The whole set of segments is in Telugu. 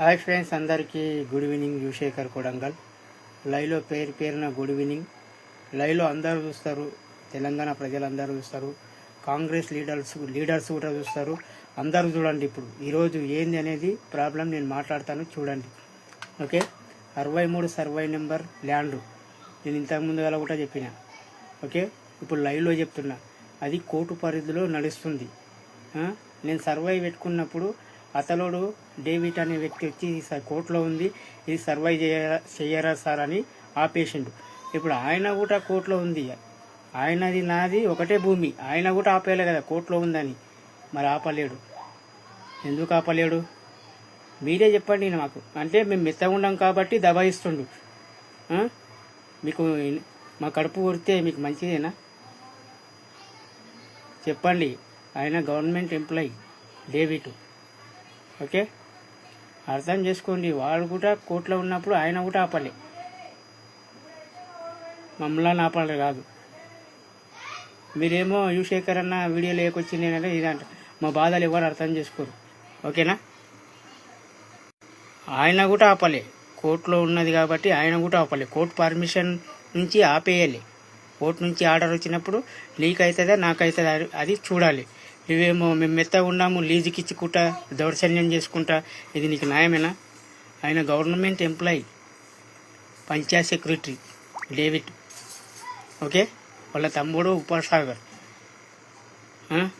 హాయ్ ఫ్రెండ్స్ అందరికీ గుడ్ ఈవినింగ్ యువశేఖర్ కొడంగల్. లైవ్లో పేరు పేరున గుడ్ ఈవినింగ్. లైవ్లో అందరూ చూస్తారు తెలంగాణ ప్రజలందరూ చూస్తారు కాంగ్రెస్ లీడర్స్ లీడర్స్ కూడా చూస్తారు. అందరూ చూడండి ఇప్పుడు ఈరోజు ఏంది అనేది ప్రాబ్లం నేను మాట్లాడతాను చూడండి. ఓకే? అరవై మూడు సర్వై నెంబర్ ల్యాండ్. నేను ఇంతకుముందు గల కూడా చెప్పిన. ఓకే? ఇప్పుడు లైవ్లో చెప్తున్నా. అది కోర్టు పరిధిలో నడుస్తుంది. నేను సర్వై పెట్టుకున్నప్పుడు అతనుడు డేవిడ్ అనే వ్యక్తి వచ్చి కోర్టులో ఉంది ఇది సర్వైవ్ చేయరా చేయరా సార్ అని ఆపేసిండు ఇప్పుడు ఆయన కూడా కోర్టులో ఉంది. ఆయనది నాది ఒకటే భూమి. ఆయన కూడా ఆపేయలే కదా కోర్టులో ఉందని. మరి ఆపలేడు. ఎందుకు ఆపలేడు? మీరే చెప్పండి మాకు. అంటే మేము మెత్తగా ఉండం కాబట్టి దబాయిస్తుండు మీకు మా కడుపు కొడితే మీకు మంచిదేనా? చెప్పండి. ఆయన గవర్నమెంట్ ఎంప్లాయీ డేవిడ్. ఓకే? అర్థం చేసుకోండి. వాళ్ళు కూడా కోర్టులో ఉన్నప్పుడు ఆయన కూడా ఆపాలి. మమ్మల్ని ఆపాలి కాదు. మీరేమో యువశేఖర్ అన్న వీడియో లేకొచ్చింది అంటే. ఇదంట మా బాధలు ఎవరు అర్థం చేసుకోరు. ఓకేనా? ఆయన కూడా ఆపాలి. కోర్టులో ఉన్నది కాబట్టి ఆయన కూడా ఆపాలి. కోర్టు పర్మిషన్ నుంచి ఆపేయాలి. కోర్టు నుంచి ఆర్డర్ వచ్చినప్పుడు లీక్ అవుతుందా నాకు అవుతుందా అది- అది చూడాలి. నువ్వేమో మేము మెత్త ఉన్నాము లీజుకి ఇచ్చుకుంటా దౌర్జన్యం చేసుకుంటా. ఇది నీకు న్యాయమేనా? ఆయన government employee panchayat secretary David. Okay? వాళ్ళ తమ్ముడు ఉపసాగర్.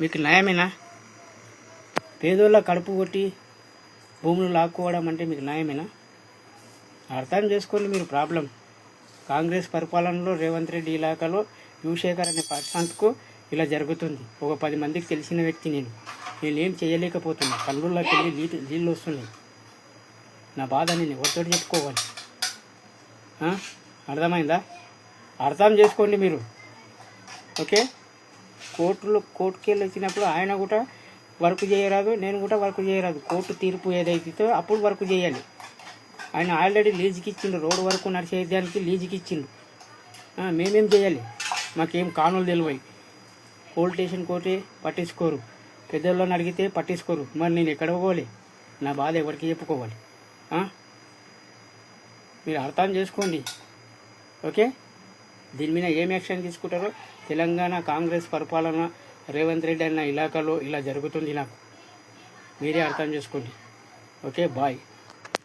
మీకు న్యాయమేనా? పేదోళ్ళ కడుపు కొట్టి భూములు లాక్కోవడం అంటే మీకు న్యాయమేనా? అర్థం చేసుకోండి మీరు ప్రాబ్లం. కాంగ్రెస్ పరిపాలనలో రేవంత్ రెడ్డి ఇలాకాలో యువశేఖర్ అనే పర్సన్కు ఇలా జరుగుతుంది. ఒక పది మందికి తెలిసిన వ్యక్తి నేను. నేనేం చేయలేకపోతున్నా. కళ్ళుల్లోకి వెళ్ళి నీటి నీళ్ళు వస్తున్నాయి. నా బాధ నేను ఎవరితో చెప్పుకోవాలి? అర్థమైందా? అర్థం చేసుకోండి మీరు. ఓకే? కోర్టులో కోర్టుకి వెళ్ళి వచ్చినప్పుడు ఆయన కూడా వర్క్ చేయరాదు నేను కూడా వర్క్ చేయరాదు. కోర్టు తీర్పు ఏదైతే అప్పుడు వర్క్ చేయాలి. ఆయన ఆల్రెడీ లీజుకి ఇచ్చిండు. రోడ్డు వరకు నడిచేదానికి లీజుకి ఇచ్చిండు. మేమేం చేయాలి? మాకేం కానులు తెలివాయి. పోలీస్ స్టేషన్ కోటే పట్టించుకోరు. పెద్దోళ్ళని అడిగితే పట్టించుకోరు. మరి నేను ఎక్కడ పోవాలి? నా బాధ ఎవరికి చెప్పుకోవాలి? మీరు అర్థం చేసుకోండి. ఓకే? దీని మీద ఏం యాక్షన్ తీసుకుంటారో? తెలంగాణ కాంగ్రెస్ పరిపాలన రేవంత్ రెడ్డి అన్న ఇలాకాలో ఇలా జరుగుతుంది నాకు. మీరే అర్థం చేసుకోండి. ఓకే? బాయ్.